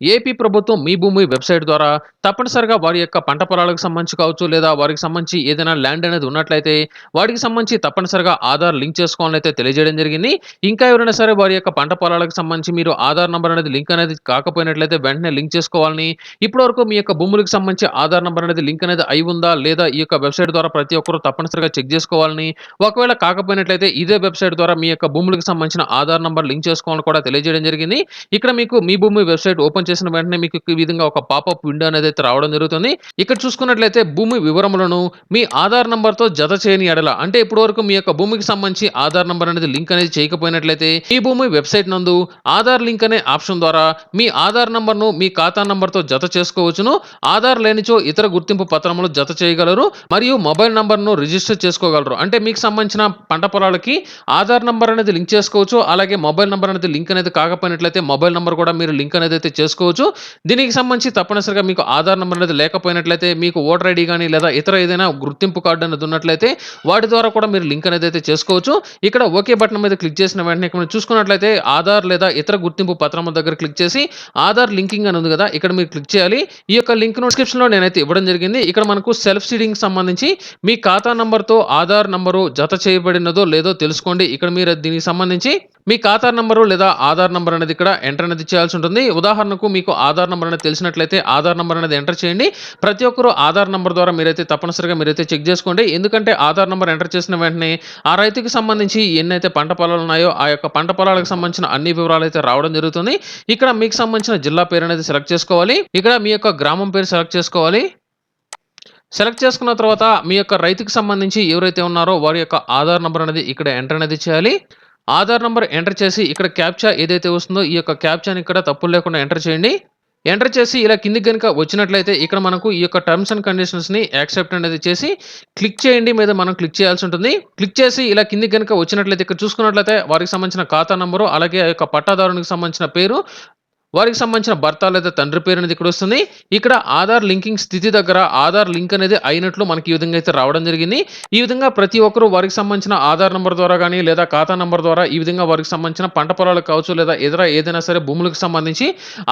AP ప్రభుత్వం మీ భూమి website ద్వారా తప్పనిసరిగా వారి యొక్క పంట పొలాలకు సంబంధించి కావచ్చు లేదా వారికి సంబంధించి ఏదైనా ల్యాండ్ అనేది ఉన్నట్లయితే వాటికి సంబంధించి తప్పనిసరిగా ఆధార్ లింక్ చేసుకోవాలని అయితే తెలియజేయడం జరిగింది. ఇంకా ఎవరైనా సరే వారి యొక్క పంట పొలాలకు సంబంధించి మీరు ఆధార్ నెంబర్ అనేది లింక్ అనేది కాకపోయినట్లయితే వెంటనే లింక్ చేసుకోవాలని ఇప్పటివరకు మీ యొక్క భూములకు సంబంధించి ఆధార్ నెంబర్ అనేది లింక్ అనేది అయి ఉందా లేదా ఈ యొక్క వెబ్సైట్ ద్వారా ప్రతి ఒక్కరూ తప్పనిసరిగా చెక్ చేసుకోవాలని ఒకవేళ కాకపోయినట్లయితే ఇదే వెబ్సైట్ ద్వారా మీ యొక్క భూములకు సంబంధించిన ఆధార్ నంబర్ లింక్ చేసుకోవాలని కూడా తెలియజేయడం జరిగింది. ఇక్కడ మీకు మీ భూమి వెబ్సైట్ ఓపెన్ చేసిన వెంటనే మీకు ఈ విధంగా ఒక పాపప్ విండో అనేది అయితే రావడం జరుగుతుంది. ఇక్కడ చూసుకున్నట్లయితే భూమి వివరములను మీ ఆధార్ నంబర్తో జత చేయని ఎడల అంటే ఇప్పటి వరకు మీ యొక్క భూమికి సంబంధించి ఆధార్ నంబర్ అనేది లింక్ అనేది చేయకపోయినట్లయితే ఈ భూమి వెబ్సైట్ నందు ఆధార్ లింక్ అనే ఆప్షన్ ద్వారా మీ ఆధార్ నంబర్ను మీ ఖాతా నంబర్తో జత చేసుకోవచ్చును. ఆధార్ లేనిచో ఇతర గుర్తింపు పత్రములు జత చేయగలరు మరియు మొబైల్ నంబర్ను రిజిస్టర్ చేసుకోగలరు. అంటే మీకు సంబంధించిన పంట పొలాలకి ఆధార్ నంబర్ అనేది లింక్ చేసుకోవచ్చు. అలాగే మొబైల్ నంబర్ అనేది లింక్ అనేది కాకపోయినట్లయితే మొబైల్ నంబర్ కూడా మీరు లింక్ అనేది అయితే చేసుకోవచ్చు దీనికి సంబంధించి తప్పనిసరిగా మీకు ఆధార్ నెంబర్ అనేది లేకపోయినట్లయితే మీకు ఓటర్ ఐడి కానీ లేదా ఇతర ఏదైనా గుర్తింపు కార్డు అనేది ఉన్నట్లయితే వాటి ద్వారా కూడా మీరు లింక్ అనేది అయితే చేసుకోవచ్చు. ఇక్కడ ఓకే బటన్ మీద క్లిక్ చేసిన వెంటనే ఇక్కడ చూసుకున్నట్లయితే ఆధార్ లేదా ఇతర గుర్తింపు పత్రం దగ్గర క్లిక్ చేసి ఆధార్ లింకింగ్ అని ఉంది కదా ఇక్కడ మీరు క్లిక్ చేయాలి. ఈ యొక్క లింక్ నోటిస్క్రిప్షన్లో నేనైతే ఇవ్వడం జరిగింది. ఇక్కడ మనకు సెల్ఫ్ సీడింగ్ సంబంధించి మీ ఖాతా నంబర్తో ఆధార్ నంబరు జత చేయబడినదో లేదో తెలుసుకోండి. ఇక్కడ మీరు దీనికి సంబంధించి మీ ఖాతా నంబరు లేదా ఆధార్ నంబర్ అనేది ఇక్కడ ఎంటర్ అనేది చేయాల్సి ఉంటుంది. ఉదాహరణకు మీకు ఆధార్ నంబర్ అనేది తెలిసినట్లయితే ఆధార్ నంబర్ అనేది ఎంటర్ చేయండి. ప్రతి ఒక్కరు ఆధార్ నంబర్ ద్వారా మీరైతే తప్పనిసరిగా మీరైతే చెక్ చేసుకోండి. ఎందుకంటే ఆధార్ నంబర్ ఎంటర్ చేసిన వెంటనే ఆ రైతుకి సంబంధించి ఎన్నైతే పంట పొలాలు ఉన్నాయో ఆ యొక్క పంట పొలాలకు సంబంధించిన అన్ని వివరాలు అయితే రావడం జరుగుతుంది. ఇక్కడ మీకు సంబంధించిన జిల్లా పేరు అనేది సెలెక్ట్ చేసుకోవాలి. ఇక్కడ మీ యొక్క గ్రామం పేరు సెలెక్ట్ చేసుకోవాలి. సెలెక్ట్ చేసుకున్న తర్వాత మీ యొక్క రైతుకి సంబంధించి ఎవరైతే ఉన్నారో వారి యొక్క ఆధార్ నంబర్ అనేది ఇక్కడ ఎంటర్ అనేది చేయాలి. ఆధార్ నెంబర్ ఎంటర్ చేసి ఇక్కడ క్యాప్చా ఏదైతే వస్తుందో ఈ యొక్క క్యాప్చాని ఇక్కడ తప్పులు లేకుండా ఎంటర్ చేయండి. ఎంటర్ చేసి ఇలా కిందికి కనుక వచ్చినట్లయితే ఇక్కడ మనకు ఈ యొక్క టర్మ్స్ అండ్ కండిషన్స్ని యాక్సెప్ట్ అనేది చేసి క్లిక్ చేయండి మీద మనం క్లిక్ చేయాల్సి ఉంటుంది. క్లిక్ చేసి ఇలా కిందికి కనుక వచ్చినట్లయితే ఇక్కడ చూసుకున్నట్లయితే వారికి సంబంధించిన ఖాతా నంబరు అలాగే ఆ యొక్క పట్టాదారునికి సంబంధించిన పేరు వారికి సంబంధించిన భర్త లేదా తండ్రి పేరు అనేది ఇక్కడ వస్తుంది. ఇక్కడ ఆధార్ లింకింగ్ స్థితి దగ్గర ఆధార్ లింక్ అనేది అయినట్లు మనకి ఈ విధంగా అయితే రావడం జరిగింది. ఈ విధంగా ప్రతి ఒక్కరు వారికి సంబంధించిన ఆధార్ నెంబర్ ద్వారా కానీ లేదా ఖాతా నెంబర్ ద్వారా ఈ విధంగా వారికి సంబంధించిన పంట పొలాలకు కావచ్చు లేదా ఇతర ఏదైనా సరే భూములకు సంబంధించి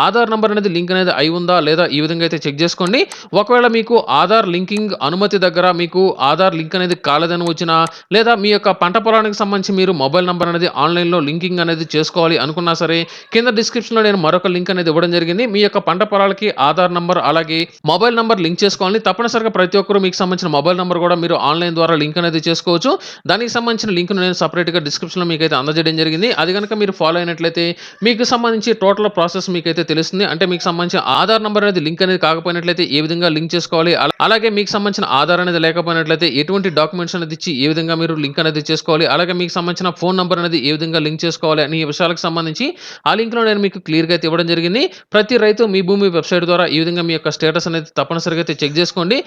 ఆధార్ నెంబర్ అనేది లింక్ అనేది అయి ఉందా లేదా ఈ విధంగా అయితే చెక్ చేసుకోండి. ఒకవేళ మీకు ఆధార్ లింకింగ్ అనుమతి దగ్గర మీకు ఆధార్ లింక్ అనేది కాలేదని వచ్చినా లేదా మీ యొక్క పంట పొలానికి సంబంధించి మీరు మొబైల్ నెంబర్ అనేది ఆన్లైన్లో లింకింగ్ అనేది చేసుకోవాలి అనుకున్నా సరే కింద డిస్క్రిప్షన్లో నేను మరొక లింక్ అనేది ఇవ్వడం జరిగింది. మీ యొక్క పంట పొలాలకి ఆధార్ నంబర్ అలాగే మొబైల్ నంబర్ లింక్ చేసుకోవాలి తప్పనిసరిగా ప్రతి ఒక్కరు మీకు సంబంధించిన మొబైల్ నంబర్ కూడా మీరు ఆన్లైన్ ద్వారా లింక్ అనేది చేసుకోవచ్చు. దానికి సంబంధించిన లింక్ నేను సపరేట్గా డిస్క్రిప్షన్లో మీకు అయితే అందజేయడం జరిగింది. అది కనుక మీరు ఫాలో అయినట్లయితే మీకు సంబంధించి టోటల్ ప్రాసెస్ మీకైతే తెలుస్తుంది. అంటే మీకు సంబంధించిన ఆధార్ నంబర్ అనేది లింక్ అనేది కాకపోయినట్లయితే ఏ విధంగా లింక్ చేసుకోవాలి అలా- అలాగే మీకు సంబంధించిన ఆధార్ అనేది లేకపోయినట్లయితే ఎటువంటి డాక్యుమెంట్స్ అనేది ఇచ్చి ఏ విధంగా మీరు లింక్ అనేది చేసుకోవాలి అలాగే మీకు సంబంధించిన ఫోన్ నంబర్ అనేది ఏ విధంగా లింక్ చేసుకోవాలి అనే విషయాలకు సంబంధించి ఆ లింక్లో నేను మీకు క్లియర్గా అయితే ఇవ్వడం జరిగింది. ప్రతి రైతు మీ భూమి వెబ్సైట్ ద్వారా ఈ విధంగా మీ యొక్క స్టేటస్ అనేది తప్పనిసరిగా అయితే చెక్ చేసుకోండి.